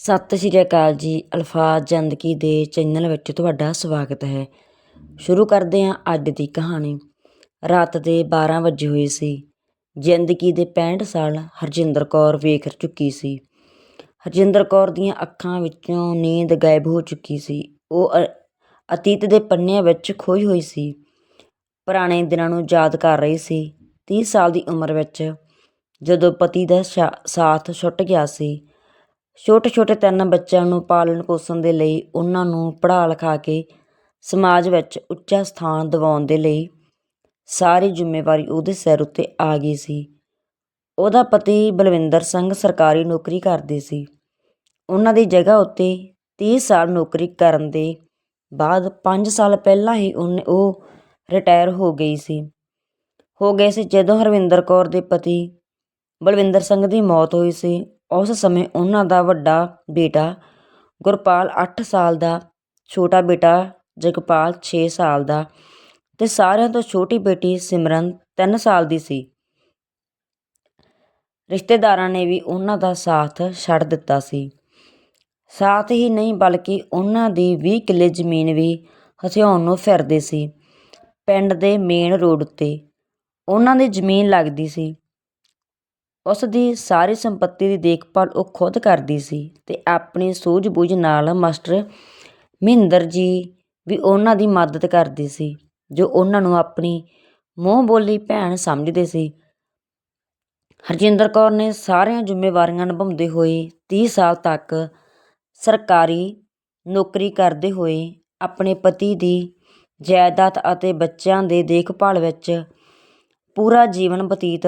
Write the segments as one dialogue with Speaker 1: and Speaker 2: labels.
Speaker 1: ਸਤਿ ਸ਼੍ਰੀ ਅਕਾਲ ਜੀ, ਅਲਫਾਜ਼ ਜ਼ਿੰਦਗੀ ਦੇ ਚੈਨਲ ਵਿੱਚ ਤੁਹਾਡਾ ਸਵਾਗਤ ਹੈ। ਸ਼ੁਰੂ ਕਰਦੇ ਹਾਂ ਅੱਜ ਦੀ ਕਹਾਣੀ। ਰਾਤ ਦੇ 12 ਵਜੇ ਹੋਏ ਸੀ। ਜ਼ਿੰਦਗੀ ਦੇ 65 ਸਾਲ ਹਰਜਿੰਦਰ ਕੌਰ ਵੇਖ ਚੁੱਕੀ ਸੀ। ਹਰਜਿੰਦਰ ਕੌਰ ਦੀਆਂ ਅੱਖਾਂ ਵਿੱਚੋਂ ਨੀਂਦ ਗਾਇਬ ਹੋ ਚੁੱਕੀ ਸੀ। ਉਹ ਅ- ਅਤੀਤ ਦੇ ਪੰਨਿਆਂ ਵਿੱਚ ਖੋਈ ਹੋਈ ਸੀ। ਪੁਰਾਣੇ ਦਿਨਾਂ ਨੂੰ ਯਾਦ ਕਰ ਰਹੀ ਸੀ। 30 ਸਾਲ ਦੀ ਉਮਰ ਵਿੱਚ ਜਦੋਂ ਪਤੀ ਦਾ ਸ਼ਾ- ਸਾਥ ਛੁੱਟ ਗਿਆ ਸੀ ਛੋਟੇ ਛੋਟੇ ਤਿੰਨ ਬੱਚਿਆਂ ਨੂੰ ਪਾਲਣ ਪੋਸ਼ਣ ਦੇ ਲਈ ਉਹਨਾਂ ਨੂੰ ਪੜ੍ਹਾ ਲਿਖਾ ਕੇ ਸਮਾਜ ਵਿੱਚ ਉੱਚਾ ਸਥਾਨ ਦਿਵਾਉਣ ਦੇ ਲਈ ਸਾਰੀ ਜ਼ਿੰਮੇਵਾਰੀ ਉਹਦੇ ਸਿਰ ਉੱਤੇ ਆ ਗਈ ਸੀ। ਉਹਦਾ ਪਤੀ ਬਲਵਿੰਦਰ ਸਿੰਘ ਸਰਕਾਰੀ ਨੌਕਰੀ ਕਰਦੇ ਸੀ। ਉਹਨਾਂ ਦੀ ਜਗ੍ਹਾ ਉੱਤੇ 30 ਸਾਲ ਨੌਕਰੀ ਕਰਨ ਦੇ ਬਾਅਦ 5 ਸਾਲ ਪਹਿਲਾਂ ਹੀ ਉਹਨੇ ਉਹ ਰਿਟਾਇਰ ਹੋ ਗਈ ਸੀ। ਹੋ ਗਏ ਸੀ ਜਦੋਂ ਹਰਵਿੰਦਰ ਕੌਰ ਦੇ ਪਤੀ ਬਲਵਿੰਦਰ ਸਿੰਘ ਦੀ ਮੌਤ ਹੋਈ ਸੀ। ਉਸ ਸਮੇਂ ਉਹਨਾਂ ਦਾ ਵੱਡਾ ਬੇਟਾ ਗੁਰਪਾਲ ਅੱਠ ਸਾਲ ਦਾ, ਛੋਟਾ ਬੇਟਾ ਜਗਪਾਲ ਛੇ ਸਾਲ ਦਾ ਅਤੇ ਸਾਰਿਆਂ ਤੋਂ ਛੋਟੀ ਬੇਟੀ ਸਿਮਰਨ ਤਿੰਨ ਸਾਲ ਦੀ ਸੀ। ਰਿਸ਼ਤੇਦਾਰਾਂ ਨੇ ਵੀ ਉਹਨਾਂ ਦਾ ਸਾਥ ਛੱਡ ਦਿੱਤਾ ਸੀ। ਸਾਥ ਹੀ ਨਹੀਂ ਬਲਕਿ ਉਹਨਾਂ ਦੀ 20 ਕਿੱਲੇ ਜ਼ਮੀਨ ਵੀ ਹਥਿਆਉਣ ਨੂੰ ਫਿਰਦੇ ਸੀ। ਪਿੰਡ ਦੇ ਮੇਨ ਰੋਡ ਉੱਤੇ ਉਹਨਾਂ ਦੀ ਜ਼ਮੀਨ ਲੱਗਦੀ ਸੀ। ਉਸ ਦੀ ਸਾਰੀ ਸੰਪਤੀ ਦੀ ਦੇਖਭਾਲ ਉਹ ਖੁਦ ਕਰਦੀ ਸੀ ਅਤੇ ਆਪਣੀ ਸੂਝ-ਬੂਝ ਨਾਲ ਮਾਸਟਰ ਮਹਿੰਦਰ ਜੀ ਵੀ ਉਹਨਾਂ ਦੀ ਮਦਦ ਕਰਦੇ ਸੀ, ਜੋ ਉਹਨਾਂ ਨੂੰ ਆਪਣੀ ਮੂੰਹ ਬੋਲੀ ਭੈਣ ਸਮਝਦੇ ਸੀ। ਹਰਜਿੰਦਰ ਕੌਰ ਨੇ ਸਾਰੀਆਂ ਜ਼ਿੰਮੇਵਾਰੀਆਂ ਨਿਭਾਉਂਦੇ ਹੋਏ 30 ਸਾਲ ਤੱਕ ਸਰਕਾਰੀ ਨੌਕਰੀ ਕਰਦੇ ਹੋਏ ਆਪਣੇ ਪਤੀ ਦੀ ਜਾਇਦਾਦ ਅਤੇ ਬੱਚਿਆਂ ਦੇ ਦੇਖਭਾਲ ਵਿੱਚ ਪੂਰਾ ਜੀਵਨ ਬਤੀਤ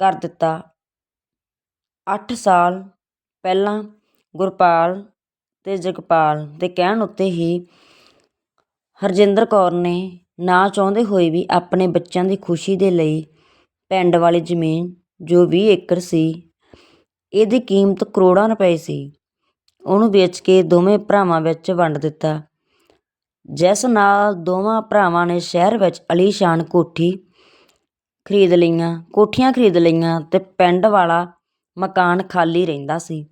Speaker 1: ਕਰ ਦਿੱਤਾ। ਅੱਠ ਸਾਲ ਪਹਿਲਾਂ ਗੁਰਪਾਲ ਅਤੇ ਜਗਪਾਲ ਦੇ ਕਹਿਣ ਉੱਤੇ ਹੀ ਹਰਜਿੰਦਰ ਕੌਰ ਨੇ ਨਾ ਚਾਹੁੰਦੇ ਹੋਏ ਵੀ ਆਪਣੇ ਬੱਚਿਆਂ ਦੀ ਖੁਸ਼ੀ ਦੇ ਲਈ ਪਿੰਡ ਵਾਲੀ ਜ਼ਮੀਨ ਜੋ ਵੀਹ ਏਕੜ ਸੀ, ਇਹਦੀ ਕੀਮਤ ਕਰੋੜਾਂ ਰੁਪਏ ਸੀ। ਉਹਨੂੰ ਵੇਚ ਕੇ ਦੋਵੇਂ ਭਰਾਵਾਂ ਵਿੱਚ ਵੰਡ ਦਿੱਤਾ। ਜਿਸ ਨਾਲ ਦੋਵਾਂ ਭਰਾਵਾਂ ਨੇ ਸ਼ਹਿਰ ਵਿੱਚ ਅਲੀਸ਼ਾਨ ਕੋਠੀ ਖਰੀਦ ਲਈਆਂ, ਕੋਠੀਆਂ ਖਰੀਦ ਲਈਆਂ ਅਤੇ ਪਿੰਡ ਵਾਲਾ ਮਕਾਨ ਖਾਲੀ ਰਹਿੰਦਾ ਸੀ।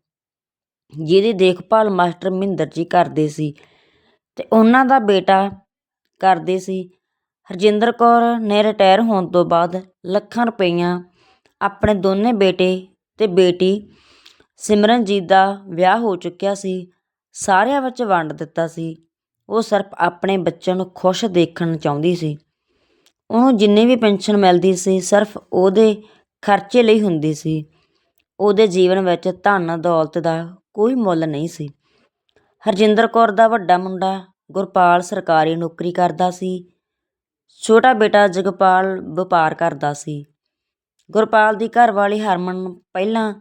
Speaker 1: ਜਿਹਦੀ ਦੇਖਭਾਲ ਮਾਸਟਰ ਮਹਿੰਦਰ ਜੀ ਕਰਦੇ ਸੀ ਅਤੇ ਉਹਨਾਂ ਦਾ ਬੇਟਾ ਕਰਦੇ ਸੀ। ਹਰਜਿੰਦਰ ਕੌਰ ਨੇ ਰਿਟਾਇਰ ਹੋਣ ਤੋਂ ਬਾਅਦ ਲੱਖਾਂ ਰੁਪਈਆ ਆਪਣੇ ਦੋਨੇ ਬੇਟੇ ਤੇ ਬੇਟੀ ਸਿਮਰਨਜੀਤ ਦਾ ਵਿਆਹ ਹੋ ਚੁੱਕਿਆ ਸੀ। ਸਾਰਿਆਂ ਵਿੱਚ ਵੰਡ ਦਿੱਤਾ ਸੀ। ਉਹ ਸਿਰਫ ਆਪਣੇ ਬੱਚਿਆਂ ਨੂੰ ਖੁਸ਼ ਦੇਖਣ ਚਾਹੁੰਦੀ ਸੀ। ਉਹਨੂੰ ਜਿੰਨੀ ਵੀ ਪੈਨਸ਼ਨ ਮਿਲਦੀ ਸੀ, ਸਿਰਫ ਉਹਦੇ ਖਰਚੇ ਲਈ ਹੁੰਦੀ ਸੀ। ਉਹਦੇ ਜੀਵਨ ਵਿੱਚ ਧਨ ਦੌਲਤ ਦਾ ਕੋਈ ਮੁੱਲ ਨਹੀਂ ਸੀ। ਹਰਜਿੰਦਰ ਕੌਰ ਦਾ ਵੱਡਾ ਮੁੰਡਾ ਗੁਰਪਾਲ ਸਰਕਾਰੀ ਨੌਕਰੀ ਕਰਦਾ ਸੀ। ਛੋਟਾ ਬੇਟਾ ਜਗਪਾਲ ਵਪਾਰ ਕਰਦਾ ਸੀ। ਗੁਰਪਾਲ ਦੀ ਘਰਵਾਲੀ ਹਰਮਨ ਪਹਿਲਾਂ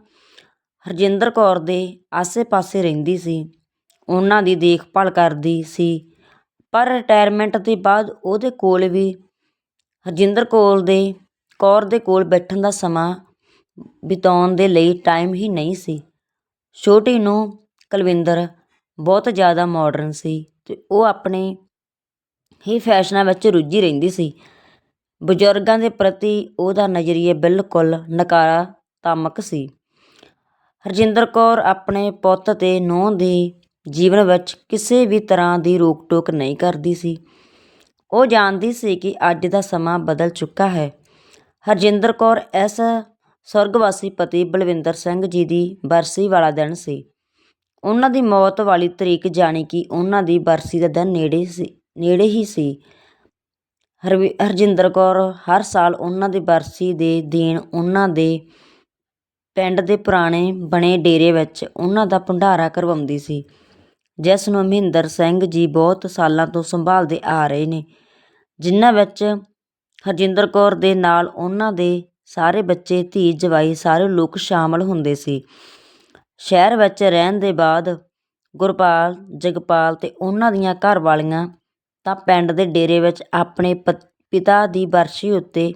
Speaker 1: ਹਰਜਿੰਦਰ ਕੌਰ ਦੇ ਆਸੇ-ਪਾਸੇ ਰਹਿੰਦੀ ਸੀ। ਉਹਨਾਂ ਦੀ ਦੇਖਭਾਲ ਕਰਦੀ ਸੀ। ਪਰ ਰਿਟਾਇਰਮੈਂਟ ਦੇ ਬਾਅਦ ਉਹਦੇ ਕੋਲ ਵੀ ਹਰਜਿੰਦਰ ਕੌਰ ਦੇ ਕੌਰ ਦੇ ਕੋਲ ਬੈਠਣ ਦਾ ਸਮਾਂ ਬਿਤਾਉਣ ਦੇ ਲਈ ਟਾਈਮ ਹੀ ਨਹੀਂ ਸੀ। ਛੋਟੀ ਨੂੰ ਕੁਲਵਿੰਦਰ ਬਹੁਤ ਜ਼ਿਆਦਾ ਮਾਡਰਨ ਸੀ ਤੇ ਉਹ ਆਪਣੇ ਹੀ ਫੈਸ਼ਨਾਂ ਵਿੱਚ ਰੁੱਝੀ ਰਹਿੰਦੀ ਸੀ। ਬਜ਼ੁਰਗਾਂ ਦੇ ਪ੍ਰਤੀ ਉਹਦਾ ਨਜ਼ਰੀਆ ਬਿਲਕੁਲ ਨਕਾਰਾਤਮਕ ਸੀ। ਹਰਜਿੰਦਰ ਕੌਰ ਆਪਣੇ ਪੁੱਤ ਤੇ ਨੂੰਹ ਦੇ ਜੀਵਨ ਵਿੱਚ ਕਿਸੇ ਵੀ ਤਰ੍ਹਾਂ ਦੀ ਰੋਕ ਟੋਕ ਨਹੀਂ ਕਰਦੀ ਸੀ। ਉਹ ਜਾਣਦੀ ਸੀ ਕਿ ਅੱਜ ਦਾ ਸਮਾਂ ਬਦਲ ਚੁੱਕਾ ਹੈ। ਹਰਜਿੰਦਰ ਕੌਰ ਇਸ ਸਵਰਗਵਾਸੀ ਪਤੀ ਬਲਵਿੰਦਰ ਸਿੰਘ ਜੀ ਦੀ ਬਰਸੀ ਵਾਲਾ ਦਿਨ ਸੀ। ਉਹਨਾਂ ਦੀ ਮੌਤ ਵਾਲੀ ਤਰੀਕ ਜਾਣੀ ਕਿ ਉਹਨਾਂ ਦੀ ਬਰਸੀ ਦਾ ਦਿਨ ਨੇੜੇ ਸੀ, ਨੇੜੇ ਹੀ ਸੀ। ਹਰਵੀ, ਹਰਜਿੰਦਰ ਕੌਰ ਹਰ ਸਾਲ ਉਹਨਾਂ ਦੀ ਬਰਸੀ ਦੇ ਦਿਨ ਉਹਨਾਂ ਦੇ ਪਿੰਡ ਦੇ ਪੁਰਾਣੇ ਬਣੇ ਡੇਰੇ ਵਿੱਚ ਉਹਨਾਂ ਦਾ ਭੰਡਾਰਾ ਕਰਵਾਉਂਦੀ ਸੀ, ਜਿਸ ਨੂੰ ਮਹਿੰਦਰ ਸਿੰਘ ਜੀ ਬਹੁਤ ਸਾਲਾਂ ਤੋਂ ਸੰਭਾਲਦੇ ਆ ਰਹੇ ਨੇ। ਜਿਨ੍ਹਾਂ ਵਿੱਚ ਹਰਜਿੰਦਰ ਕੌਰ ਦੇ ਨਾਲ ਉਹਨਾਂ ਦੇ ਸਾਰੇ ਬੱਚੇ, ਧੀ, ਜਵਾਈ ਸਾਰੇ ਲੋਕ ਸ਼ਾਮਲ ਹੁੰਦੇ ਸੀ। ਸ਼ਹਿਰ ਵਿੱਚ ਰਹਿਣ ਦੇ ਬਾਅਦ ਗੁਰਪਾਲ, ਜਗਪਾਲ ਤੇ ਉਹਨਾਂ ਦੀਆਂ ਘਰਵਾਲੀਆਂ ਤਾਂ ਪਿੰਡ ਦੇ ਡੇਰੇ ਵਿੱਚ ਆਪਣੇ ਪ- ਪਿਤਾ ਦੀ ਬਰਸੀ ਉੱਤੇ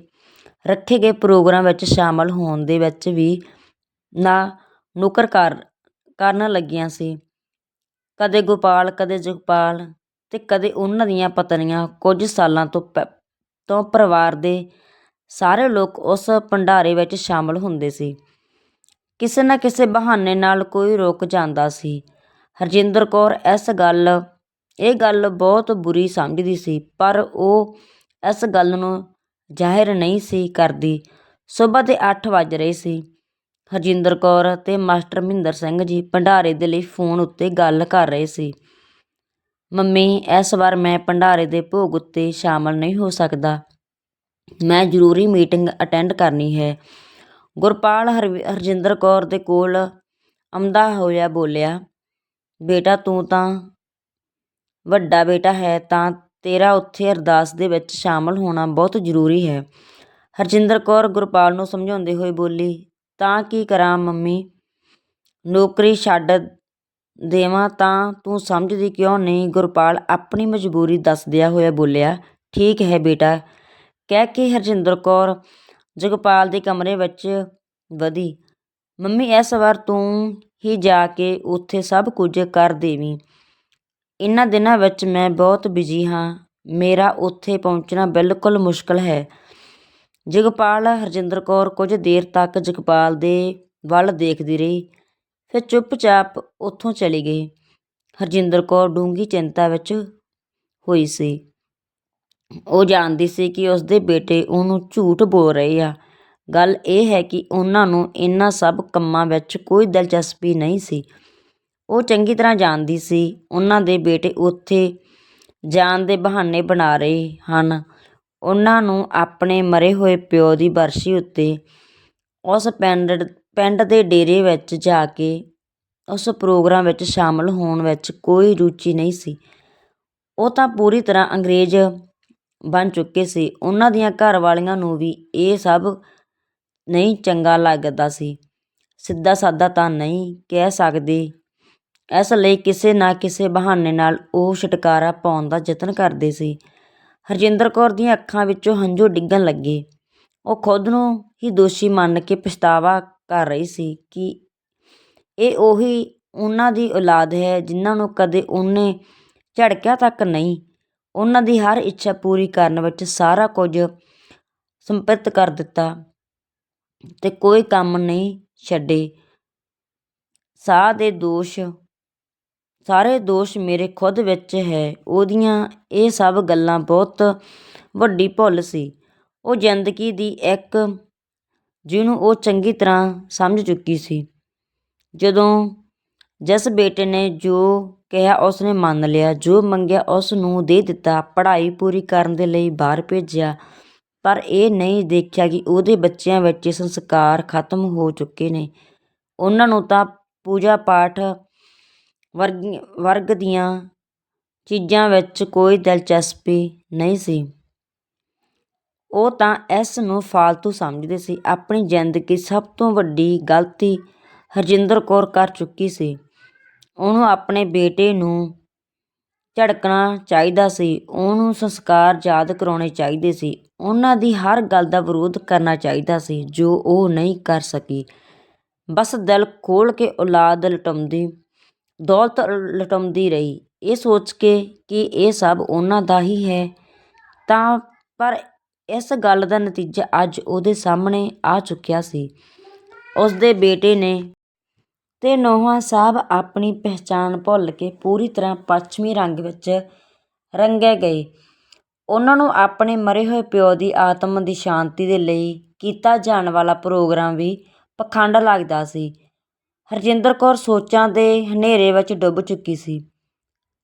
Speaker 1: ਰੱਖੇ ਗਏ ਪ੍ਰੋਗਰਾਮ ਵਿੱਚ ਸ਼ਾਮਲ ਹੋਣ ਦੇ ਵਿੱਚ ਵੀ ਨਾ ਨੁਕਰ ਕਰ, ਕਰਨ ਲੱਗੀਆਂ ਸੀ। ਕਦੇ ਗੋਪਾਲ ਕਦੇ ਜਗਪਾਲ ਅਤੇ ਕਦੇ ਉਹਨਾਂ ਦੀਆਂ ਪਤਨੀਆਂ ਕੁਝ ਸਾਲਾਂ ਤੋਂ ਪ- ਤੋਂ ਪਰਿਵਾਰ ਦੇ ਸਾਰੇ ਲੋਕ ਉਸ ਭੰਡਾਰੇ ਵਿੱਚ ਸ਼ਾਮਲ ਹੁੰਦੇ ਸੀ। ਕਿਸੇ ਨਾ ਕਿਸੇ ਬਹਾਨੇ ਨਾਲ ਕੋਈ ਰੁਕ ਜਾਂਦਾ ਸੀ। ਹਰਜਿੰਦਰ ਕੌਰ ਇਸ ਗੱਲ, ਇਹ ਗੱਲ ਬਹੁਤ ਬੁਰੀ ਸਮਝਦੀ ਸੀ, ਪਰ ਉਹ ਇਸ ਗੱਲ ਨੂੰ ਜ਼ਾਹਿਰ ਨਹੀਂ ਸੀ ਕਰਦੀ। ਸਵੇਰ ਦੇ 8 ਵੱਜ ਰਹੇ ਸੀ। ਹਰਜਿੰਦਰ ਕੌਰ ਤੇ ਮਾਸਟਰ ਮਹਿੰਦਰ ਸਿੰਘ ਜੀ ਭੰਡਾਰੇ ਦੇ ਲਈ ਫੋਨ ਉੱਤੇ ਗੱਲ ਕਰ ਰਹੇ ਸੀ। ਮੰਮੀ, ਇਸ ਵਾਰ ਮੈਂ ਭੰਡਾਰੇ ਦੇ ਭੋਗ ਉੱਤੇ ਸ਼ਾਮਲ ਨਹੀਂ ਹੋ ਸਕਦਾ। ਮੈਂ ਜ਼ਰੂਰੀ ਮੀਟਿੰਗ ਅਟੈਂਡ ਕਰਨੀ ਹੈ। ਗੁਰਪਾਲ ਹਰਵ- ਹਰਜਿੰਦਰ ਕੌਰ ਦੇ ਕੋਲ ਆਉਂਦਾ ਹੋਇਆ ਬੋਲਿਆ, ਬੇਟਾ, ਤੂੰ ਤਾਂ ਵੱਡਾ ਬੇਟਾ ਹੈ, ਤਾਂ ਤੇਰਾ ਉੱਥੇ ਅਰਦਾਸ ਦੇ ਵਿੱਚ ਸ਼ਾਮਲ ਹੋਣਾ ਬਹੁਤ ਜ਼ਰੂਰੀ ਹੈ। ਹਰਜਿੰਦਰ ਕੌਰ ਗੁਰਪਾਲ ਨੂੰ ਸਮਝਾਉਂਦੇ ਹੋਏ ਬੋਲੀ, ਤਾਂ ਕੀ ਕਰਾਂ ਮੰਮੀ? ਨੌਕਰੀ ਛੱਡ ਦੇਵਾਂ ਤਾਂ ਤੂੰ ਸਮਝਦੀ ਕਿਉਂ ਨਹੀਂ? ਗੁਰਪਾਲ ਆਪਣੀ ਮਜਬੂਰੀ ਦੱਸਦਿਆਂ ਹੋਇਆ ਬੋਲਿਆ, ਠੀਕ ਹੈ ਬੇਟਾ। ਕਹਿ ਕੇ ਹਰਜਿੰਦਰ ਕੌਰ ਜਗਪਾਲ ਦੇ ਕਮਰੇ ਵਿੱਚ ਵਧੀ। ਮੰਮੀ, ਇਸ ਵਾਰ ਤੂੰ ਹੀ ਜਾ ਕੇ ਉੱਥੇ ਸਭ ਕੁਝ ਕਰ ਦੇਵੀਂ। ਇਹਨਾਂ ਦਿਨਾਂ ਵਿੱਚ ਮੈਂ ਬਹੁਤ ਬਿਜ਼ੀ ਹਾਂ। ਮੇਰਾ ਉੱਥੇ ਪਹੁੰਚਣਾ ਬਿਲਕੁਲ ਮੁਸ਼ਕਲ ਹੈ। ਜਗਪਾਲ ਹਰਜਿੰਦਰ ਕੌਰ ਕੁਝ ਦੇਰ ਤੱਕ ਜਗਪਾਲ ਦੇ ਵੱਲ ਦੇਖਦੀ ਰਹੀ। ਫਿਰ ਚੁੱਪਚਾਪ ਉੱਥੋਂ ਚਲੀ ਗਈ ਹਰਜਿੰਦਰ ਕੌਰ ਡੂੰਘੀ ਚਿੰਤਾ ਵਿੱਚ ਹੋਈ ਸੀ। ਉਹ ਜਾਣਦੀ ਸੀ ਕਿ ਉਸਦੇ ਬੇਟੇ ਉਹਨੂੰ ਝੂਠ ਬੋਲ ਰਹੇ ਆ। ਗੱਲ ਇਹ ਹੈ ਕਿ ਉਹਨਾਂ ਨੂੰ ਇਹਨਾਂ ਸਭ ਕੰਮਾਂ ਵਿੱਚ ਕੋਈ ਦਿਲਚਸਪੀ ਨਹੀਂ ਸੀ। ਉਹ ਚੰਗੀ ਤਰ੍ਹਾਂ ਜਾਣਦੀ ਸੀ ਉਹਨਾਂ ਦੇ ਬੇਟੇ ਉੱਥੇ ਜਾਣ ਦੇ ਬਹਾਨੇ ਬਣਾ ਰਹੇ ਹਨ। ਉਹਨਾਂ ਨੂੰ ਆਪਣੇ ਮਰੇ ਹੋਏ ਪਿਓ ਦੀ ਬਰਸੀ ਉੱਤੇ ਉਸ ਪਿੰਡ ਪਿੰਡ ਦੇ ਡੇਰੇ ਵਿੱਚ ਜਾ ਕੇ ਉਸ ਪ੍ਰੋਗਰਾਮ ਵਿੱਚ ਸ਼ਾਮਲ ਹੋਣ ਵਿੱਚ ਕੋਈ ਰੁਚੀ ਨਹੀਂ ਸੀ। ਉਹ ਤਾਂ ਪੂਰੀ ਤਰ੍ਹਾਂ ਅੰਗਰੇਜ਼ ਬਣ ਚੁੱਕੇ ਸੀ। ਉਹਨਾਂ ਦੀਆਂ ਘਰ ਵਾਲੀਆਂ ਨੂੰ ਵੀ ਇਹ ਸਭ ਨਹੀਂ ਚੰਗਾ ਲੱਗਦਾ ਸੀ। ਸਿੱਧਾ ਸਾਦਾ ਤਾਂ ਨਹੀਂ ਕਹਿ ਸਕਦੇ। ਇਸ ਲਈ ਕਿਸੇ ਨਾ ਕਿਸੇ ਬਹਾਨੇ ਨਾਲ ਉਹ ਛੁਟਕਾਰਾ ਪਾਉਣ ਦਾ ਯਤਨ ਕਰਦੇ ਸੀ। ਹਰਜਿੰਦਰ ਕੌਰ ਦੀਆਂ ਅੱਖਾਂ ਵਿੱਚੋਂ ਹੰਝੂ ਡਿੱਗਣ ਲੱਗੇ। ਉਹ ਖੁਦ ਨੂੰ ਹੀ ਦੋਸ਼ੀ ਮੰਨ ਕੇ ਪਛਤਾਵਾ ਕਰ ਰਹੀ ਸੀ ਕਿ ਇਹ ਉਹੀ ਉਹਨਾਂ ਦੀ ਔਲਾਦ ਹੈ ਜਿਨ੍ਹਾਂ ਨੂੰ ਕਦੇ ਉਹਨੇ ਝੜਕਿਆ ਤੱਕ ਨਹੀਂ। ਉਹਨਾਂ ਦੀ ਹਰ ਇੱਛਾ ਪੂਰੀ ਕਰਨ ਵਿੱਚ ਸਾਰਾ ਕੁਝ ਸਮਰਪਿਤ ਕਰ ਦਿੱਤਾ ਤੇ ਕੋਈ ਕੰਮ ਨਹੀਂ ਛੱਡੇ। ਸਾਹ ਦੇ ਦੋਸ਼, ਸਾਰੇ ਦੋਸ਼ ਮੇਰੇ ਖੁਦ ਵਿੱਚ ਹੈ। ਉਹਦੀਆਂ ਇਹ ਸਭ ਗੱਲਾਂ ਬਹੁਤ ਵੱਡੀ ਭੁੱਲ ਸੀ। ਉਹ ਜ਼ਿੰਦਗੀ ਦੀ ਇੱਕ ਜਿਹਨੂੰ ਉਹ ਚੰਗੀ ਤਰ੍ਹਾਂ ਸਮਝ ਚੁੱਕੀ ਸੀ। ਜਦੋਂ ਜਿਸ ਬੇਟੇ ਨੇ ਜੋ ਕਿਹਾ, ਉਸਨੇ ਮੰਨ ਲਿਆ। ਜੋ ਮੰਗਿਆ ਉਸ ਨੂੰ ਦੇ ਦਿੱਤਾ। ਪੜ੍ਹਾਈ ਪੂਰੀ ਕਰਨ ਦੇ ਲਈ ਬਾਹਰ ਭੇਜਿਆ। ਪਰ ਇਹ ਨਹੀਂ ਦੇਖਿਆ ਕਿ ਉਹਦੇ ਬੱਚਿਆਂ ਵਿੱਚ ਸੰਸਕਾਰ ਖਤਮ ਹੋ ਚੁੱਕੇ ਨੇ। ਉਹਨਾਂ ਨੂੰ ਤਾਂ ਪੂਜਾ ਪਾਠ ਵਰਗ ਵਰਗ ਦੀਆਂ ਚੀਜ਼ਾਂ ਵਿੱਚ ਕੋਈ ਦਿਲਚਸਪੀ ਨਹੀਂ ਸੀ। ਉਹ ਤਾਂ ਇਸ ਨੂੰ ਫਾਲਤੂ ਸਮਝਦੇ ਸੀ। ਆਪਣੀ ਜ਼ਿੰਦਗੀ ਸਭ ਤੋਂ ਵੱਡੀ ਗਲਤੀ ਹਰਜਿੰਦਰ ਕੌਰ ਕਰ ਚੁੱਕੀ ਸੀ। ਉਹਨੂੰ ਆਪਣੇ ਬੇਟੇ ਨੂੰ ਝੜਕਣਾ ਚਾਹੀਦਾ ਸੀ। ਉਹਨੂੰ ਸੰਸਕਾਰ ਯਾਦ ਕਰਾਉਣੇ ਚਾਹੀਦੇ ਸੀ। ਉਹਨਾਂ ਦੀ ਹਰ ਗੱਲ ਦਾ ਵਿਰੋਧ ਕਰਨਾ ਚਾਹੀਦਾ ਸੀ, ਜੋ ਉਹ ਨਹੀਂ ਕਰ ਸਕੀ। ਬਸ ਦਿਲ ਖੋਲ ਕੇ ਔਲਾਦ ਲਟਾਉਂਦੀ, ਦੌਲਤ ਲਟਾਉਂਦੀ ਰਹੀ। ਇਹ ਸੋਚ ਕੇ ਕਿ ਇਹ ਸਭ ਉਹਨਾਂ ਦਾ ਹੀ ਹੈ, ਤਾਂ ਪਰ ਇਸ ਗੱਲ ਦਾ ਨਤੀਜਾ ਅੱਜ ਉਹਦੇ ਸਾਹਮਣੇ ਆ ਚੁੱਕਿਆ ਸੀ। ਉਸਦੇ ਬੇਟੇ ਨੇ ਤੇ ਨੋਹਾਂ ਸਾਹਿਬ ਆਪਣੀ ਪਹਿਚਾਣ ਭੁੱਲ ਕੇ ਪੂਰੀ ਤਰ੍ਹਾਂ ਪੱਛਮੀ ਰੰਗ ਵਿੱਚ ਰੰਗੇ ਗਏ। ਉਹਨਾਂ ਨੂੰ ਆਪਣੇ ਮਰੇ ਹੋਏ ਪਿਓ ਦੀ ਆਤਮਾ ਦੀ ਸ਼ਾਂਤੀ ਦੇ ਲਈ ਕੀਤਾ ਜਾਣ ਵਾਲਾ ਪ੍ਰੋਗਰਾਮ ਵੀ ਪਖੰਡ ਲੱਗਦਾ ਸੀ। ਹਰਜਿੰਦਰ ਕੌਰ ਸੋਚਾਂ ਦੇ ਹਨੇਰੇ ਵਿੱਚ ਡੁੱਬ ਚੁੱਕੀ ਸੀ।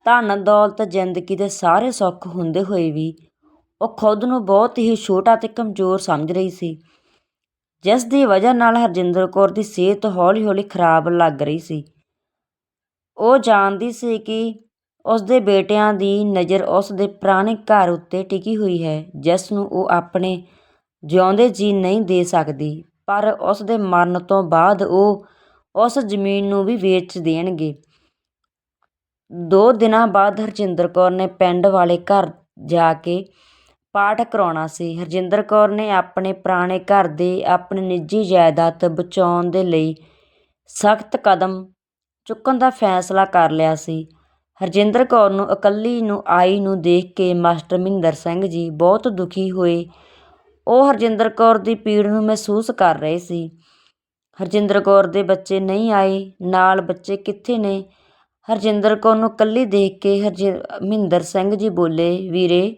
Speaker 1: ਧਨ ਦੌਲਤ ਜ਼ਿੰਦਗੀ ਦੇ ਸਾਰੇ ਸੁੱਖ ਹੁੰਦੇ ਹੋਏ ਵੀ ਉਹ ਖੁਦ ਨੂੰ ਬਹੁਤ ਹੀ ਛੋਟਾ ਤੇ ਕਮਜ਼ੋਰ ਸਮਝ ਰਹੀ ਸੀ। ਜਿਸ ਦੀ ਵਜ੍ਹਾ ਨਾਲ ਹਰਜਿੰਦਰ ਕੌਰ ਦੀ ਸਿਹਤ ਹੌਲੀ-ਹੌਲੀ ਖਰਾਬ ਲੱਗ ਰਹੀ ਸੀ। ਉਹ ਜਾਣਦੀ ਸੀ ਕਿ ਉਸ ਦੇ ਬੇਟਿਆਂ ਦੀ ਨਜ਼ਰ ਉਸ ਦੇ ਪੁਰਾਣੇ ਘਰ ਉੱਤੇ ਟਿਕੀ ਹੋਈ ਹੈ, ਜਿਸ ਨੂੰ ਉਹ ਆਪਣੇ ਜਿਉਂਦੇ ਜੀ ਨਹੀਂ ਦੇ ਸਕਦੀ, ਪਰ ਉਸ ਦੇ ਮਰਨ ਤੋਂ ਬਾਅਦ ਉਹ ਉਸ ਜ਼ਮੀਨ ਨੂੰ ਵੀ ਵੇਚ ਦੇਣਗੇ। ਦੋ ਦਿਨਾਂ ਬਾਅਦ ਹਰਜਿੰਦਰ ਕੌਰ ਨੇ ਪਿੰਡ ਵਾਲੇ ਘਰ ਜਾ ਕੇ ਪਾਠ ਕਰਾਉਣਾ ਸੀ। ਹਰਜਿੰਦਰ ਕੌਰ ਨੇ ਆਪਣੇ ਪੁਰਾਣੇ ਘਰ ਦੇ ਆਪਣੀ ਨਿੱਜੀ ਜਾਇਦਾਦ ਬਚਾਉਣ ਦੇ ਲਈ ਸਖਤ ਕਦਮ ਚੁੱਕਣ ਦਾ ਫੈਸਲਾ ਕਰ ਲਿਆ ਸੀ। ਹਰਜਿੰਦਰ ਕੌਰ ਨੂੰ ਇਕੱਲੀ ਨੂੰ ਆਈ ਨੂੰ ਦੇਖ ਕੇ ਮਾਸਟਰ ਮਹਿੰਦਰ ਸਿੰਘ ਜੀ ਬਹੁਤ ਦੁਖੀ ਹੋਏ। ਉਹ ਹਰਜਿੰਦਰ ਕੌਰ ਦੀ ਪੀੜ ਨੂੰ ਮਹਿਸੂਸ ਕਰ ਰਹੇ ਸੀ। ਹਰਜਿੰਦਰ ਕੌਰ ਦੇ ਬੱਚੇ ਨਹੀਂ ਆਏ, ਨਾਲ ਬੱਚੇ ਕਿੱਥੇ ਨੇ? ਹਰਜਿੰਦਰ ਕੌਰ ਨੂੰ ਇਕੱਲੀ ਦੇਖ ਕੇ ਹਰਜ, ਮਹਿੰਦਰ ਸਿੰਘ ਜੀ ਬੋਲੇ, ਵੀਰੇ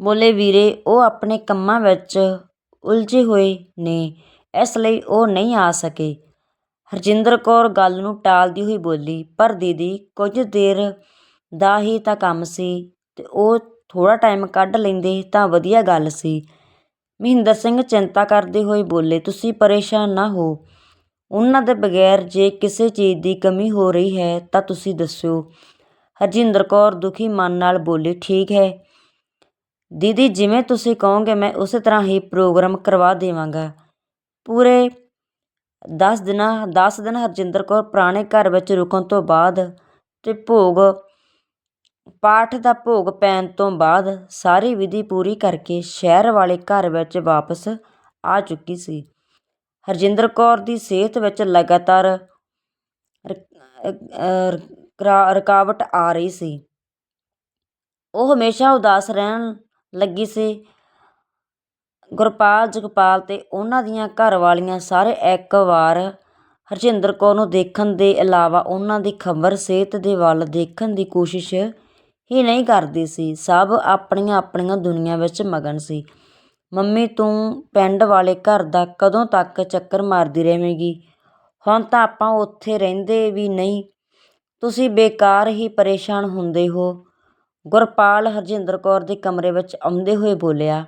Speaker 1: ਬੋਲੇ, ਵੀਰੇ, ਉਹ ਆਪਣੇ ਕੰਮਾਂ ਵਿੱਚ ਉਲਝੇ ਹੋਏ ਨੇ, ਇਸ ਲਈ ਉਹ ਨਹੀਂ ਆ ਸਕੇ। ਹਰਜਿੰਦਰ ਕੌਰ ਗੱਲ ਨੂੰ ਟਾਲਦੀ ਹੋਈ ਬੋਲੀ, ਪਰ ਦੀਦੀ, ਕੁਝ ਦੇਰ ਦਾ ਹੀ ਤਾਂ ਕੰਮ ਸੀ ਤੇ ਉਹ ਥੋੜਾ ਟਾਈਮ ਕੱਢ ਲੈਂਦੇ ਤਾਂ ਵਧੀਆ ਗੱਲ ਸੀ। ਮਹਿੰਦਰ ਸਿੰਘ ਚਿੰਤਾ ਕਰਦੇ ਹੋਏ ਬੋਲੇ, ਤੁਸੀਂ ਪਰੇਸ਼ਾਨ ਨਾ ਹੋ। ਉਹਨਾਂ ਦੇ ਬਗੈਰ ਜੇ ਕਿਸੇ ਚੀਜ਼ ਦੀ ਕਮੀ ਹੋ ਰਹੀ ਹੈ ਤਾਂ ਤੁਸੀਂ ਦੱਸਿਓ। ਹਰਜਿੰਦਰ ਕੌਰ ਦੁਖੀ ਮਨ ਨਾਲ ਬੋਲੀ, ਠੀਕ ਹੈ। ਦੀਦੀ, ਜਿਵੇਂ ਤੁਸੀਂ ਕਹੋਗੇ, ਮੈਂ ਉਸੇ ਤਰ੍ਹਾਂ ਹੀ ਪ੍ਰੋਗਰਾਮ ਕਰਵਾ ਦੇਵਾਂਗਾ। ਪੂਰੇ 10 ਦਿਨਾਂ 10 ਦਿਨ ਹਰਜਿੰਦਰ ਕੌਰ ਪੁਰਾਣੇ ਘਰ ਵਿੱਚ ਰੁਕਣ ਤੋਂ ਬਾਅਦ ਤੇ ਭੋਗ, ਪਾਠ ਦਾ ਭੋਗ ਪੈਣ ਤੋਂ ਬਾਅਦ ਸਾਰੀ ਵਿਧੀ ਪੂਰੀ ਕਰਕੇ ਸ਼ਹਿਰ ਵਾਲੇ ਘਰ ਵਿੱਚ ਵਾਪਸ ਆ ਚੁੱਕੀ ਸੀ। ਹਰਜਿੰਦਰ ਕੌਰ ਦੀ ਸਿਹਤ ਵਿੱਚ ਲਗਾਤਾਰ ਰੁਕਾਵਟ ਆ ਰਹੀ ਸੀ। ਉਹ ਹਮੇਸ਼ਾ ਉਦਾਸ ਰਹਿਣ ਲੱਗੀ ਸੀ। ਗੁਰਪਾਲ, ਜਗਪਾਲ ਅਤੇ ਉਹਨਾਂ ਦੀਆਂ ਘਰ ਵਾਲੀਆਂ ਸਾਰੇ ਇੱਕ ਵਾਰ ਹਰਜਿੰਦਰ ਕੌਰ ਨੂੰ ਦੇਖਣ ਦੇ ਇਲਾਵਾ ਉਹਨਾਂ ਦੀ ਖਬਰ ਸਿਹਤ ਦੇ ਵੱਲ ਦੇਖਣ ਦੀ ਕੋਸ਼ਿਸ਼ ਹੀ ਨਹੀਂ ਕਰਦੀ ਸੀ। ਸਭ ਆਪਣੀਆਂ ਆਪਣੀਆਂ ਦੁਨੀਆ ਵਿੱਚ ਮਗਨ ਸੀ। ਮੰਮੀ, ਤੂੰ ਪਿੰਡ ਵਾਲੇ ਘਰ ਦਾ ਕਦੋਂ ਤੱਕ ਚੱਕਰ ਮਾਰਦੀ ਰਹੇਂਗੀ ਹੁਣ ਤਾਂ ਆਪਾਂ ਉੱਥੇ ਰਹਿੰਦੇ ਵੀ ਨਹੀਂ। ਤੁਸੀਂ ਬੇਕਾਰ ਹੀ ਪਰੇਸ਼ਾਨ ਹੁੰਦੇ ਹੋ। ਗੁਰਪਾਲ ਹਰਜਿੰਦਰ ਕੌਰ ਦੇ ਕਮਰੇ ਵਿੱਚ ਆਉਂਦੇ ਹੋਏ ਬੋਲਿਆ,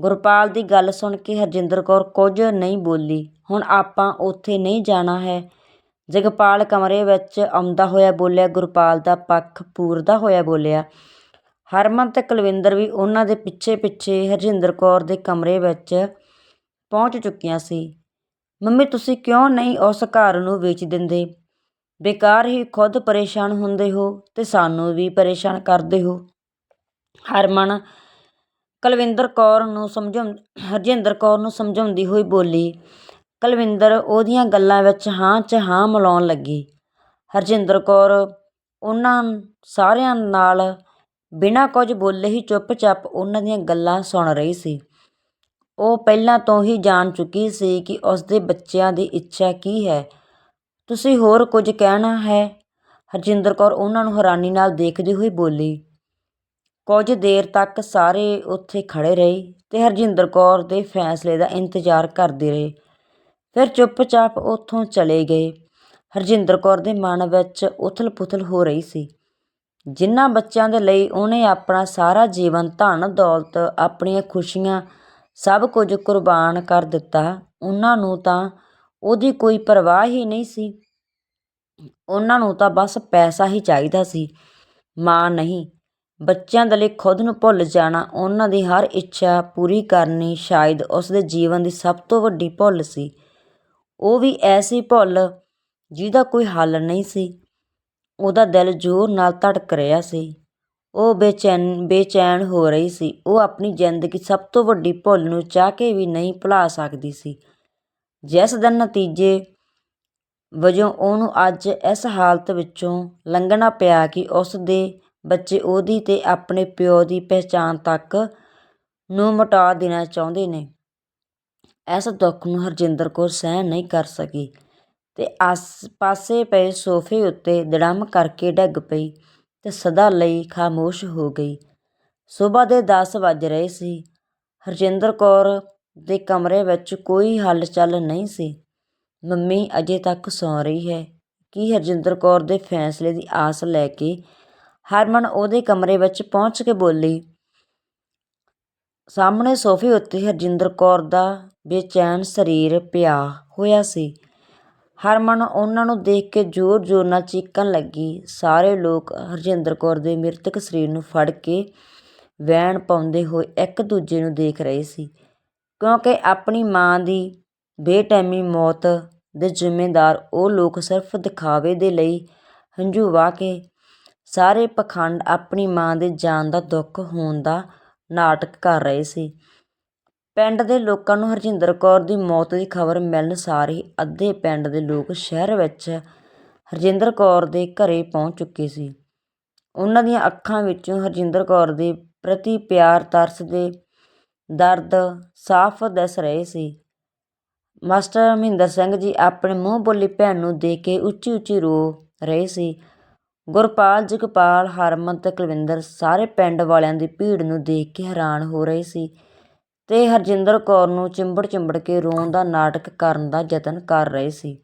Speaker 1: ਗੁਰਪਾਲ ਦੀ ਗੱਲ ਸੁਣ ਕੇ ਹਰਜਿੰਦਰ ਕੌਰ ਕੁਝ ਨਹੀਂ ਬੋਲੀ। ਹੁਣ ਆਪਾਂ ਉੱਥੇ ਨਹੀਂ ਜਾਣਾ ਹੈ। ਜਗਪਾਲ ਕਮਰੇ ਵਿੱਚ ਆਉਂਦਾ ਹੋਇਆ ਬੋਲਿਆ, ਗੁਰਪਾਲ ਦਾ ਪੱਖ ਪੂਰਦਾ ਹੋਇਆ ਬੋਲਿਆ। ਹਰਮਨ ਤੇ ਕੁਲਵਿੰਦਰ ਵੀ ਉਹਨਾਂ ਦੇ ਪਿੱਛੇ ਪਿੱਛੇ ਹਰਜਿੰਦਰ ਕੌਰ ਦੇ ਕਮਰੇ ਵਿੱਚ ਪਹੁੰਚ ਚੁੱਕੀਆਂ ਸੀ। ਮੰਮੀ, ਤੁਸੀਂ ਕਿਉਂ ਨਹੀਂ ਉਸ ਘਰ ਨੂੰ ਵੇਚ ਦਿੰਦੇ? ਬੇਕਾਰ ਹੀ ਖੁਦ ਪਰੇਸ਼ਾਨ ਹੁੰਦੇ ਹੋ ਅਤੇ ਸਾਨੂੰ ਵੀ ਪਰੇਸ਼ਾਨ ਕਰਦੇ ਹੋ। ਹਰਮਨ ਕੁਲਵਿੰਦਰ ਕੌਰ ਨੂੰ ਸਮਝਾਉਂ, ਹਰਜਿੰਦਰ ਕੌਰ ਨੂੰ ਸਮਝਾਉਂਦੀ ਹੋਈ ਬੋਲੀ, ਕੁਲਵਿੰਦਰ, ਉਹਦੀਆਂ ਗੱਲਾਂ ਵਿੱਚ ਹਾਂ 'ਚ ਹਾਂ ਮਿਲਾਉਣ ਲੱਗੀ ਹਰਜਿੰਦਰ ਕੌਰ ਉਹਨਾਂ ਸਾਰਿਆਂ ਨਾਲ ਬਿਨਾਂ ਕੁਝ ਬੋਲੇ ਹੀ ਚੁੱਪਚਾਪ ਉਹਨਾਂ ਦੀਆਂ ਗੱਲਾਂ ਸੁਣ ਰਹੀ ਸੀ। ਉਹ ਪਹਿਲਾਂ ਤੋਂ ਹੀ ਜਾਣ ਚੁੱਕੀ ਸੀ ਕਿ ਉਸ ਦੇ ਬੱਚਿਆਂ ਦੀ ਇੱਛਾ ਕੀ ਹੈ। ਤੁਸੀਂ ਹੋਰ ਕੁਝ ਕਹਿਣਾ ਹੈ? ਹਰਜਿੰਦਰ ਕੌਰ ਉਹਨਾਂ ਨੂੰ ਹੈਰਾਨੀ ਨਾਲ ਦੇਖਦੀ ਹੋਈ ਬੋਲੀ, ਕੁਝ ਦੇਰ ਤੱਕ ਸਾਰੇ ਉੱਥੇ ਖੜੇ ਰਹੇ ਤੇ ਹਰਜਿੰਦਰ ਕੌਰ ਦੇ ਫੈਸਲੇ ਦਾ ਇੰਤਜ਼ਾਰ ਕਰਦੇ ਰਹੇ। ਫਿਰ ਚੁੱਪਚਾਪ ਉੱਥੋਂ ਚਲੇ ਗਏ। ਹਰਜਿੰਦਰ ਕੌਰ ਦੇ ਮਨ ਵਿੱਚ ਉਥਲ-ਪੁਥਲ ਹੋ ਰਹੀ ਸੀ। ਜਿਨ੍ਹਾਂ ਬੱਚਿਆਂ ਦੇ ਲਈ ਉਹਨੇ ਆਪਣਾ ਸਾਰਾ ਜੀਵਨ ਧਨ ਦੌਲਤ ਆਪਣੀਆਂ ਖੁਸ਼ੀਆਂ ਸਭ ਕੁਝ ਕੁਰਬਾਨ ਕਰ ਦਿੱਤਾ, ਉਹਨਾਂ ਨੂੰ ਤਾਂ ਉਹਦੀ ਕੋਈ ਪਰਵਾਹ ਹੀ ਨਹੀਂ ਸੀ। ਉਹਨਾਂ ਨੂੰ ਤਾਂ ਬਸ ਪੈਸਾ ਹੀ ਚਾਹੀਦਾ ਸੀ। ਮਾਂ ਨਹੀਂ, ਬੱਚਿਆਂ ਦੇ ਲਈ ਖੁਦ ਨੂੰ ਭੁੱਲ ਜਾਣਾ, ਉਹਨਾਂ ਦੀ ਹਰ ਇੱਛਾ ਪੂਰੀ ਕਰਨੀ ਸ਼ਾਇਦ ਉਸ ਦੇ ਜੀਵਨ ਦੀ ਸਭ ਤੋਂ ਵੱਡੀ ਭੁੱਲ ਸੀ। ਉਹ ਵੀ ਐਸੀ ਭੁੱਲ ਜਿਹਦਾ ਕੋਈ ਹੱਲ ਨਹੀਂ ਸੀ। ਉਹਦਾ ਦਿਲ ਜ਼ੋਰ ਨਾਲ ਧੜਕ ਰਿਹਾ ਸੀ। ਉਹ ਬੇਚੈਨ ਬੇਚੈਨ ਹੋ ਰਹੀ ਸੀ। ਉਹ ਆਪਣੀ ਜ਼ਿੰਦਗੀ ਸਭ ਤੋਂ ਵੱਡੀ ਭੁੱਲ ਨੂੰ ਚਾਹ ਕੇ ਵੀ ਨਹੀਂ ਭੁਲਾ ਸਕਦੀ ਸੀ। ਜਿਸ ਦੇ ਨਤੀਜੇ ਵਜੋਂ ਉਹਨੂੰ ਅੱਜ ਇਸ ਹਾਲਤ ਵਿੱਚੋਂ ਲੰਘਣਾ ਪਿਆ ਕਿ ਉਸ ਦੇ ਬੱਚੇ ਉਹਦੀ ਤੇ ਆਪਣੇ ਪਿਓ ਦੀ ਪਹਿਚਾਣ ਤੱਕ ਨੂੰ ਮਿਟਾ ਦੇਣਾ ਚਾਹੁੰਦੇ ਨੇ। ਇਸ ਦੁੱਖ ਨੂੰ ਹਰਜਿੰਦਰ ਕੌਰ ਸਹਿਣ ਨਹੀਂ ਕਰ ਸਕੀ ਤੇ ਆਸ ਪਾਸੇ ਪਏ ਸੋਫੇ ਉੱਤੇ ਦੜਮ ਕਰਕੇ ਡਿੱਗ ਪਈ ਤੇ ਸਦਾ ਲਈ ਖਾਮੋਸ਼ ਹੋ ਗਈ। ਸਵੇਰ ਦੇ 10 ਵੱਜ ਰਹੇ ਸੀ। ਹਰਜਿੰਦਰ ਕੌਰ ਦੇ ਕਮਰੇ ਵਿੱਚ ਕੋਈ ਹਲਚਲ ਨਹੀਂ ਸੀ। ਮੰਮੀ ਅਜੇ ਤੱਕ ਸੌਂ ਰਹੀ ਹੈ। ਕੀ ਹਰਜਿੰਦਰ ਕੌਰ ਦੇ ਫੈਸਲੇ ਦੀ ਆਸ ਲੈ ਕੇ ਹਰਮਨ ਉਹਦੇ ਕਮਰੇ ਵਿੱਚ ਪਹੁੰਚ ਕੇ ਬੋਲੀ, ਸਾਹਮਣੇ ਸੋਫੇ ਉੱਤੇ ਹਰਜਿੰਦਰ ਕੌਰ ਦਾ ਬੇਚੈਨ ਸਰੀਰ ਪਿਆ ਹੋਇਆ ਸੀ। ਹਰਮਨ ਉਹਨਾਂ ਨੂੰ ਦੇਖ ਕੇ ਜ਼ੋਰ-ਜ਼ੋਰ ਨਾਲ ਚੀਕਣ ਲੱਗੀ। ਸਾਰੇ ਲੋਕ ਹਰਜਿੰਦਰ ਕੌਰ ਦੇ ਮ੍ਰਿਤਕ ਸਰੀਰ ਨੂੰ ਫੜ ਕੇ ਵੈਣ ਪਾਉਂਦੇ ਹੋਏ ਇੱਕ ਦੂਜੇ ਨੂੰ ਦੇਖ ਰਹੇ ਸੀ। ਕਿਉਂਕਿ ਆਪਣੀ ਮਾਂ ਦੀ ਬੇਟਹਿਮੀ ਮੌਤ ਦੇ ਜ਼ਿੰਮੇਦਾਰ ਉਹ ਲੋਕ ਸਿਰਫ ਦਿਖਾਵੇ ਦੇ ਲਈ ਹੰਝੂ ਵਹਾ ਕੇ ਸਾਰੇ ਪਾਖੰਡ ਆਪਣੀ ਮਾਂ ਦੇ ਜਾਣ ਦਾ ਦੁੱਖ ਹੋਣ ਦਾ ਨਾਟਕ ਕਰ ਰਹੇ ਸੀ। ਪਿੰਡ ਦੇ ਲੋਕਾਂ ਨੂੰ ਹਰਜਿੰਦਰ ਕੌਰ ਦੀ ਮੌਤ ਦੀ ਖਬਰ ਮਿਲਣ ਸਾਰ ਹੀ ਅੱਧੇ ਪਿੰਡ ਦੇ ਲੋਕ ਸ਼ਹਿਰ ਵਿੱਚ ਹਰਜਿੰਦਰ ਕੌਰ ਦੇ ਘਰੇ ਪਹੁੰਚ ਚੁੱਕੇ ਸੀ। ਉਹਨਾਂ ਦੀਆਂ ਅੱਖਾਂ ਵਿੱਚੋਂ ਹਰਜਿੰਦਰ ਕੌਰ ਦੇ ਪ੍ਰਤੀ ਪਿਆਰ ਤਰਸ ਦੇ ਦਰਦ ਸਾਫ਼ ਦਿਸ ਰਹੇ ਸੀ। ਮਾਸਟਰ ਮਹਿੰਦਰ ਸਿੰਘ ਜੀ ਆਪਣੇ ਮੂੰਹ ਬੋਲੀ ਭੈਣ ਨੂੰ ਦੇਖ ਕੇ ਉੱਚੀ ਉੱਚੀ ਰੋ ਰਹੇ ਸੀ। ਗੁਰਪਾਲ, ਜਗਪਾਲ, ਹਰਮਨ ਤੇ ਕੁਲਵਿੰਦਰ ਸਾਰੇ ਪਿੰਡ ਵਾਲਿਆਂ ਦੀ ਭੀੜ ਨੂੰ ਦੇਖ ਕੇ ਹੈਰਾਨ ਹੋ ਰਹੇ ਸੀ ਤੇ ਹਰਜਿੰਦਰ ਕੌਰ ਨੂੰ ਚਿੰਬੜ ਚਿੰਬੜ ਕੇ ਰੋਣ ਦਾ ਨਾਟਕ ਕਰਨ ਦਾ ਯਤਨ ਕਰ ਰਹੇ ਸੀ।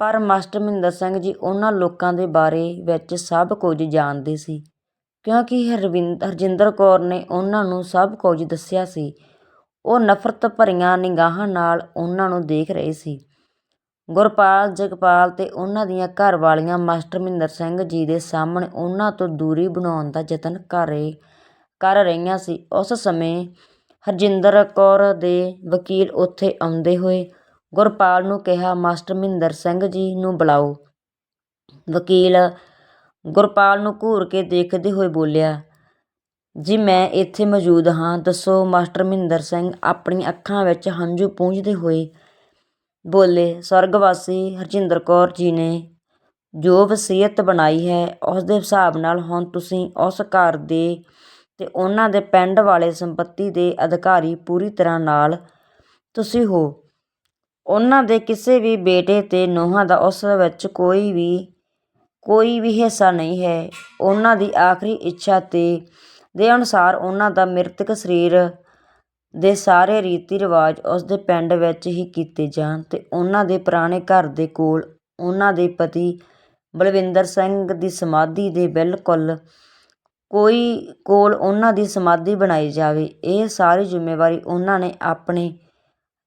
Speaker 1: ਪਰ ਮਾਸਟਰ ਮਹਿੰਦਰ ਸਿੰਘ ਜੀ ਉਹਨਾਂ ਲੋਕਾਂ ਦੇ ਬਾਰੇ ਵਿੱਚ ਸਭ ਕੁਝ ਜਾਣਦੇ ਸੀ। ਕਿਉਂਕਿ ਹਰਵਿੰਦ, ਹਰਜਿੰਦਰ ਕੌਰ ਨੇ ਉਹਨਾਂ ਨੂੰ ਸਭ ਕੁਝ ਦੱਸਿਆ ਸੀ। ਉਹ ਨਫ਼ਰਤ ਭਰੀਆਂ ਨਿਗਾਹਾਂ ਨਾਲ ਉਹਨਾਂ ਨੂੰ ਦੇਖ ਰਹੇ ਸੀ। ਗੁਰਪਾਲ, ਜਗਪਾਲ ਤੇ ਉਹਨਾਂ ਦੀਆਂ ਘਰ ਵਾਲੀਆਂ ਮਾਸਟਰ ਮਹਿੰਦਰ ਸਿੰਘ ਜੀ ਦੇ ਸਾਹਮਣੇ ਉਹਨਾਂ ਤੋਂ ਦੂਰੀ ਬਣਾਉਣ ਦਾ ਯਤਨ ਕਰ ਰਹੇ, ਕਰ ਰਹੀਆਂ ਸੀ। ਉਸ ਸਮੇਂ ਹਰਜਿੰਦਰ ਕੌਰ ਦੇ ਵਕੀਲ ਉੱਥੇ ਆਉਂਦੇ ਹੋਏ ਗੁਰਪਾਲ ਨੂੰ ਕਿਹਾ, ਮਾਸਟਰ ਮਹਿੰਦਰ ਸਿੰਘ ਜੀ ਨੂੰ ਬੁਲਾਓ। ਵਕੀਲ ਗੁਰਪਾਲ ਨੂੰ ਘੂਰ ਕੇ ਦੇਖਦੇ ਹੋਏ ਬੋਲਿਆ, ਜੀ ਮੈਂ ਇੱਥੇ ਮੌਜੂਦ ਹਾਂ, ਦੱਸੋ ਮਾਸਟਰ ਮਹਿੰਦਰ ਸਿੰਘ ਆਪਣੀਆਂ ਅੱਖਾਂ ਵਿੱਚ ਹੰਝੂ ਪੂੰਝਦੇ ਹੋਏ ਬੋਲੇ, ਸਵਰਗਵਾਸੀ ਹਰਜਿੰਦਰ ਕੌਰ ਜੀ ਨੇ ਜੋ ਵਸੀਅਤ ਬਣਾਈ ਹੈ, ਉਸ ਦੇ ਹਿਸਾਬ ਨਾਲ ਹੁਣ ਤੁਸੀਂ ਉਸ ਘਰ ਦੇ ਤੇ ਉਹਨਾਂ ਦੇ ਪਿੰਡ ਵਾਲੇ ਸੰਪਤੀ ਦੇ ਅਧਿਕਾਰੀ ਪੂਰੀ ਤਰ੍ਹਾਂ ਨਾਲ ਤੁਸੀਂ ਹੋ। ਉਹਨਾਂ ਦੇ ਕਿਸੇ ਵੀ ਬੇਟੇ ਤੇ ਨੋਹਾਂ ਦਾ ਉਸ ਵਿੱਚ ਕੋਈ ਵੀ ਕੋਈ ਵੀ ਹਿੱਸਾ ਨਹੀਂ ਹੈ। ਉਹਨਾਂ ਦੀ ਆਖਰੀ ਇੱਛਾ ਤੇ ਦੇ ਅਨੁਸਾਰ ਉਹਨਾਂ ਦਾ ਮ੍ਰਿਤਕ ਸਰੀਰ ਦੇ ਸਾਰੇ ਰੀਤੀ ਰਿਵਾਜ ਉਸਦੇ ਪਿੰਡ ਵਿੱਚ ਹੀ ਕੀਤੇ ਜਾਣ ਤੇ ਉਹਨਾਂ ਦੇ ਪੁਰਾਣੇ ਘਰ ਦੇ ਕੋਲ ਉਹਨਾਂ ਦੇ ਪਤੀ ਬਲਵਿੰਦਰ ਸਿੰਘ ਦੀ ਸਮਾਧੀ ਦੇ ਬਿਲਕੁਲ ਕੋਈ ਕੋਲ ਉਹਨਾਂ ਦੀ ਸਮਾਧੀ ਬਣਾਈ ਜਾਵੇ। ਇਹ ਸਾਰੀ ਜ਼ਿੰਮੇਵਾਰੀ ਉਹਨਾਂ ਨੇ ਆਪਣੇ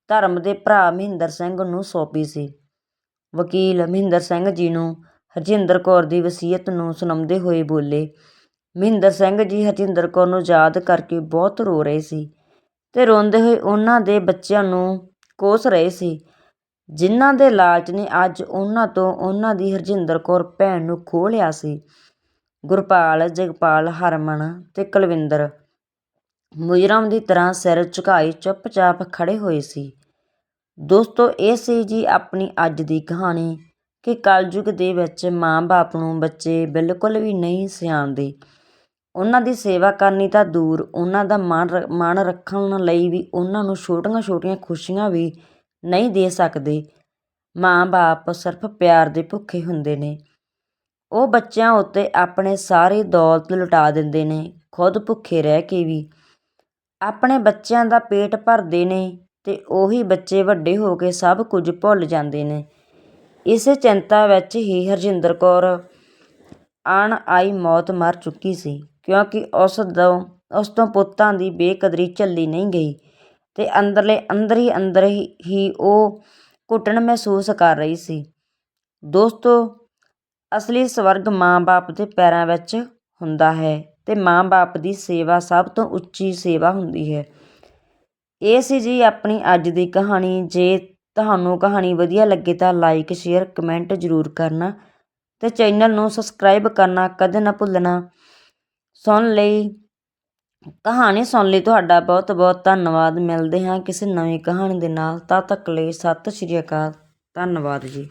Speaker 1: ਧਰਮ ਦੇ ਭਰਾ ਮਹਿੰਦਰ ਸਿੰਘ ਨੂੰ ਸੌਂਪੀ ਸੀ। ਵਕੀਲ ਮਹਿੰਦਰ ਸਿੰਘ ਜੀ ਨੂੰ ਹਰਜਿੰਦਰ ਕੌਰ ਦੀ ਵਸੀਅਤ ਨੂੰ ਸੁਣਾਉਂਦੇ ਹੋਏ ਬੋਲੇ, ਮਹਿੰਦਰ ਸਿੰਘ ਜੀ, ਹਰਜਿੰਦਰ ਕੌਰ ਨੂੰ ਯਾਦ ਕਰਕੇ ਬਹੁਤ ਰੋ ਰਹੇ ਸੀ ਤੇ ਰੋਂਦੇ ਹੋਏ ਉਹਨਾਂ ਦੇ ਬੱਚਿਆਂ ਨੂੰ ਕੋਸ ਰਹੇ ਸੀ, ਜਿਨ੍ਹਾਂ ਦੇ ਲਾਲਚ ਨੇ ਅੱਜ ਉਹਨਾਂ ਤੋਂ ਉਹਨਾਂ ਦੀ ਹਰਜਿੰਦਰ ਕੌਰ ਭੈਣ ਨੂੰ ਖੋਹ ਲਿਆ ਸੀ। ਗੁਰਪਾਲ, ਜਗਪਾਲ, ਹਰਮਨ ਤੇ ਕੁਲਵਿੰਦਰ ਮੁਜਰਮ ਦੀ ਤਰ੍ਹਾਂ ਸਿਰ ਝੁਕਾਈ ਚੁੱਪਚਾਪ ਖੜੇ ਹੋਏ ਸੀ। ਦੋਸਤੋ, ਇਹ ਸੀ ਜੀ ਆਪਣੀ ਅੱਜ ਦੀ ਕਹਾਣੀ। ਕਿ ਕਲਯੁਗ ਦੇ ਵਿੱਚ ਮਾਂ-ਬਾਪ ਨੂੰ ਬੱਚੇ ਬਿਲਕੁਲ ਵੀ ਨਹੀਂ ਸਿਆਣਦੇ। ਉਹਨਾਂ ਦੀ ਸੇਵਾ ਕਰਨੀ ਤਾਂ ਦੂਰ, ਉਹਨਾਂ ਦਾ ਮਾਣ ਰ- ਮਾਣ ਰੱਖਣ ਲਈ ਵੀ ਉਹਨਾਂ ਨੂੰ ਛੋਟੀਆਂ-ਛੋਟੀਆਂ ਖੁਸ਼ੀਆਂ ਵੀ ਨਹੀਂ ਦੇ ਸਕਦੇ। ਮਾਂ-ਬਾਪ ਸਿਰਫ ਪਿਆਰ ਦੇ ਭੁੱਖੇ ਹੁੰਦੇ ਨੇ। ਉਹ ਬੱਚਿਆਂ ਉੱਤੇ ਆਪਣੇ ਸਾਰੀ ਦੌਲਤ ਲੁਟਾ ਦਿੰਦੇ ਨੇ, ਖੁਦ ਭੁੱਖੇ ਰਹਿ ਕੇ ਵੀ। ਆਪਣੇ ਬੱਚਿਆਂ ਦਾ ਪੇਟ ਭਰਦੇ ਨੇ ਤੇ ਉਹੀ ਬੱਚੇ ਵੱਡੇ ਹੋ ਕੇ ਸਭ ਕੁਝ ਭੁੱਲ ਜਾਂਦੇ ਨੇ। ਇਸੇ ਚਿੰਤਾ ਵਿੱਚ ਹੀ ਹਰਜਿੰਦਰ ਕੌਰ ਆਣ ਆਈ ਮੌਤ ਮਰ ਚੁੱਕੀ ਸੀ, ਕਿਉਂਕਿ ਉਸ ਤੋਂ ਉਸ ਤੋਂ ਪੁੱਤਾਂ ਦੀ ਬੇਕਦਰੀ ਝੱਲੀ ਨਹੀਂ ਗਈ ਤੇ ਅੰਦਰਲੇ, ਅੰਦਰ ਹੀ ਅੰਦਰ ਹੀ ਉਹ ਘੁੱਟਣ ਮਹਿਸੂਸ ਕਰ ਰਹੀ ਸੀ। ਦੋਸਤੋ, ਅਸਲੀ ਸਵਰਗ ਮਾਂ-ਬਾਪ ਦੇ ਪੈਰਾਂ ਵਿੱਚ ਹੁੰਦਾ ਹੈ ਤੇ ਮਾਂ-ਬਾਪ ਦੀ ਸੇਵਾ ਸਭ ਤੋਂ ਉੱਚੀ ਸੇਵਾ ਹੁੰਦੀ ਹੈ। ਇਹ ਸੀ ਜੀ ਆਪਣੀ ਅੱਜ ਦੀ ਕਹਾਣੀ, ਜੇ ਤੁਹਾਨੂੰ ਕਹਾਣੀ ਵਧੀਆ ਲੱਗੇ ਤਾਂ ਲਾਈਕ ਸ਼ੇਅਰ ਕਮੈਂਟ ਜ਼ਰੂਰ ਕਰਨਾ ਅਤੇ ਚੈਨਲ ਨੂੰ ਸਬਸਕ੍ਰਾਈਬ ਕਰਨਾ ਕਦੇ ਨਾ ਭੁੱਲਣਾ। ਸੁਣ ਲਈ। ਕਹਾਣੀ ਸੁਣ ਲਈ ਤੁਹਾਡਾ ਬਹੁਤ ਬਹੁਤ ਧੰਨਵਾਦ। ਮਿਲਦੇ ਹਾਂ ਕਿਸੇ ਨਵੀਂ ਕਹਾਣੀ ਦੇ ਨਾਲ। ਤਦ ਤੱਕ ਲਈ ਸਤਿ ਸ਼੍ਰੀ ਅਕਾਲ। ਧੰਨਵਾਦ ਜੀ।